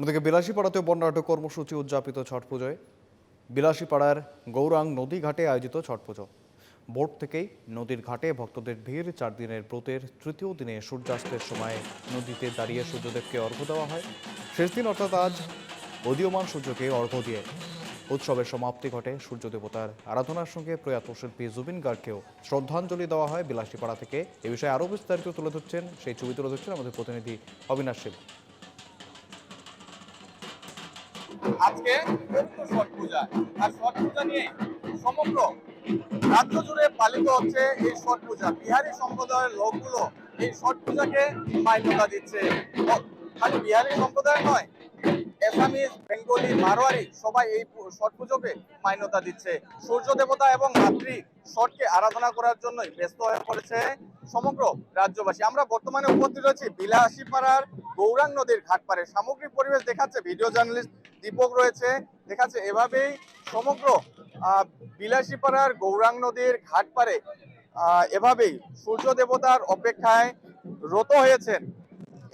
অন্যদিকে বিলাসীপাড়াতেও বর্ণাঢ্য কর্মসূচি উদযাপিত ছট পুজোয়। বিলাসীপাড়ার গৌরাং নদী ঘাটে আয়োজিত ছট পুজো। ভোর থেকেই নদীর ঘাটে ভক্তদের ভিড়, চার দিনের ব্রতের তৃতীয় দিনে সূর্যাস্তের সময় নদীতে দাঁড়িয়ে সূর্যদেবকে অর্ঘ্য দেওয়া হয়। শেষ দিন অর্থাৎ আজ উদীয়মান সূর্যকে অর্ঘ্য দিয়ে উৎসবের সমাপ্তি ঘটে সূর্য দেবতার আরাধনার সঙ্গে প্রয়াত শিল্পী জুবিন গার্গকেও শ্রদ্ধাঞ্জলি দেওয়া হয় বিলাসীপাড়া থেকে। এ বিষয়ে আরও বিস্তারিত তুলে ধরছেন, সেই ছবি তুলে ধরছেন আমাদের প্রতিনিধি অবিনাশ শিব আজকে ছট পূজা। আর ছট পূজা নিয়ে সমগ্র রাজ্য জুড়ে পালিত হচ্ছে এই ছট পূজা। বিহারি সম্প্রদায়ের লোকগুলো এই ছট পূজাকে মান্যতা দিচ্ছে। খালি বিহারি সম্প্রদায় নয় এসামিজ বেঙ্গলি, মারোয়ারি সবাই এই ছট পুজোকে মান্যতা দিচ্ছে। সূর্য দেবতা এবং মাতৃ ছটকে আরাধনা করার জন্যই ব্যস্ত হয়ে পড়েছে সমগ্র রাজ্যবাসী। আমরা বর্তমানে উপস্থিত রয়েছি বিলাসীপাড়ার গৌরাং নদীর ঘাট পারে সামগ্রিক পরিবেশ দেখাচ্ছে। ভিডিও জার্নালিস্ট দীপক রয়েছে। দেখাচ্ছে এভাবেই সমগ্র বিলাসীপাড়ার গৌরাং নদীর ঘাট পারে এভাবেই সূর্য দেবতার অপেক্ষায় রত হয়েছেন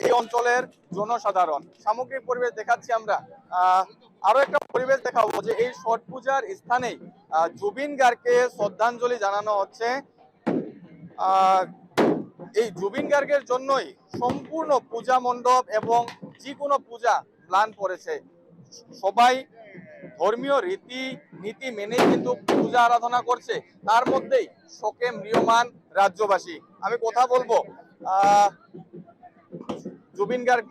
এই অঞ্চলের জনসাধারণ। সামগ্রিক পরিবেশ দেখাচ্ছি আমরা। আরও একটা পরিবেশ দেখাবো যে এই ছট পূজার স্থানেই জুবিন গার্গকে শ্রদ্ধাঞ্জলি জানানো হচ্ছে। এই জুবিন গার্গের জন্যই সম্পূর্ণ পূজা মণ্ডপ এবং যে কোনো পূজা প্ল্যান করেছে। সবাই ধর্মীয় রীতি নীতি মেনে কিন্তু পূজা আরাধনা করছে। তার মধ্যেই শোকে ম্রিয়মান রাজ্যবাসী। আমি কথা বলব জুবিন গার্গ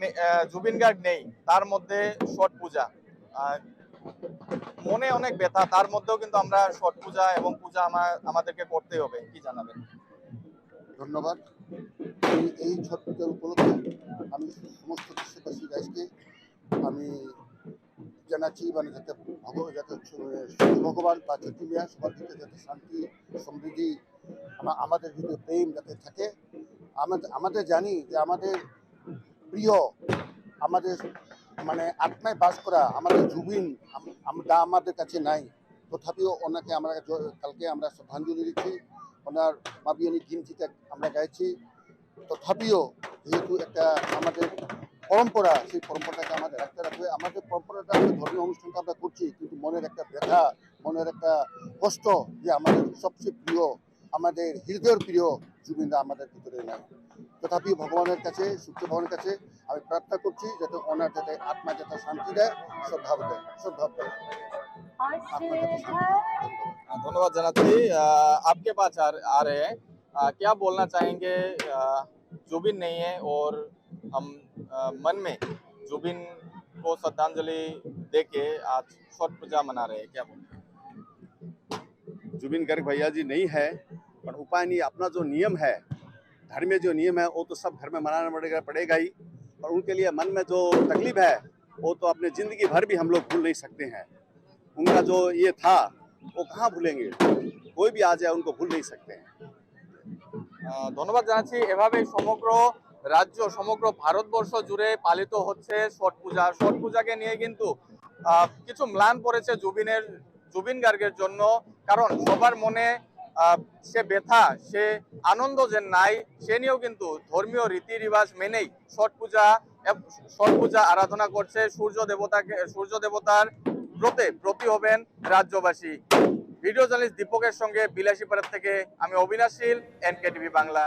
জুবিন গার্গ নেই। তার মধ্যে ছট পূজা। মনে অনেক ব্যথা, তার মধ্যেও কিন্তু আমরা ছট পূজা এবং পূজা আমা- আমাদেরকে করতে হবে, কি জানাবেন? ধন্যবাদ। এই ছট পূজার উপলক্ষে আমি সমস্ত দেশবাসী রাইজকে আমি জানাচ্ছি মানে যাতে যাতে ভগবান বা চতুর্মিয়া সবার ভিতরে যাতে শান্তি, সমৃদ্ধি আমাদের ভিতরে প্রেম যাতে থাকে। আমাদের আমাদের জানি যে আমাদের প্রিয়, আমাদের মানে আত্মায় বাস করা, আমাদের জুবিন, আম- আমরা, আমাদের কাছে নাই। তথাপিও ওনাকে আমরা কালকে আমরা শ্রদ্ধাঞ্জলি দিচ্ছি। ওনার মাবিয়ানি গিনচিতে আমরা গাইছি। তথাপিও যেহেতু একটা আমাদের পরম্পরা, সেই পরম্পরাটাকে আমাদের রাখতে রাখবে আমাদের পরম্পরাটা আমাদের ধর্মীয় অনুষ্ঠানটা আমরা করছি, কিন্তু মনের একটা ব্যথা, মনের একটা কষ্ট যে আমাদের সবচেয়ে প্রিয়, আমাদের হৃদয়ের প্রিয় জুবিনদা আমাদের ভিতরে নাই। তথাপি ভগবানের কাছে, সূর্য ভগবানের কাছে আমি প্রার্থনা করছি, যাতে ওনার যাতে আত্মা যাতে শান্তি দেয়, শ্রদ্ধা দেয় শ্রদ্ধা দেয়। हाँ, धन्यवाद जनाती आपके पास आ, आ रहे हैं। आ, क्या बोलना चाहेंगे? जुबिन नहीं है और हम आ, मन में जुबिन को श्रद्धांजलि दे के आज छठ पूजा मना रहे हैं। क्या बोलना जुबिन गर्ग भैया जी नहीं है पर उपाय नहीं अपना जो नियम है धर्मीय जो नियम है वो तो सब घर में मनाना पड़ेगा पड़ेगा ही। और उनके लिए मन में जो तकलीफ़ है वो तो अपने ज़िंदगी भर भी हम लोग भूल नहीं सकते हैं। उनका जो ये था वो कहाँ भूलेंगे कोई भी आ जाए उनको भूल नहीं सकते हैं আহ, ধন্যবাদ জানাচ্ছি এভাবেই সমগ্র রাজ্য সমগ্র ভারতবর্ষ জুড়ে পালিত হচ্ছে ছট পূজা ছট পূজাকে নিয়ে কিন্তু আহ, কিছু ম্লান পড়েছে জুবিনের জুবিন গার্গের জন্য কারণ সবার মনে আহ, সে ব্যথা সে আনন্দ যে নাই সে নিয়েও কিন্তু ধর্মীয় রীতি রিবাজ মেনেই ছট পূজা এব- ছট পূজা আরাধনা করছে সূর্য দেবতাকে সূর্য দেবতার ব্রতে ব্রতী হবেন রাজ্যবাসী। ভিডিও জার্নালিস্ট দীপকের সঙ্গে বিলাসীপাড়ার থেকে আমি অবিনাশীল এনকে টিভি বাংলা।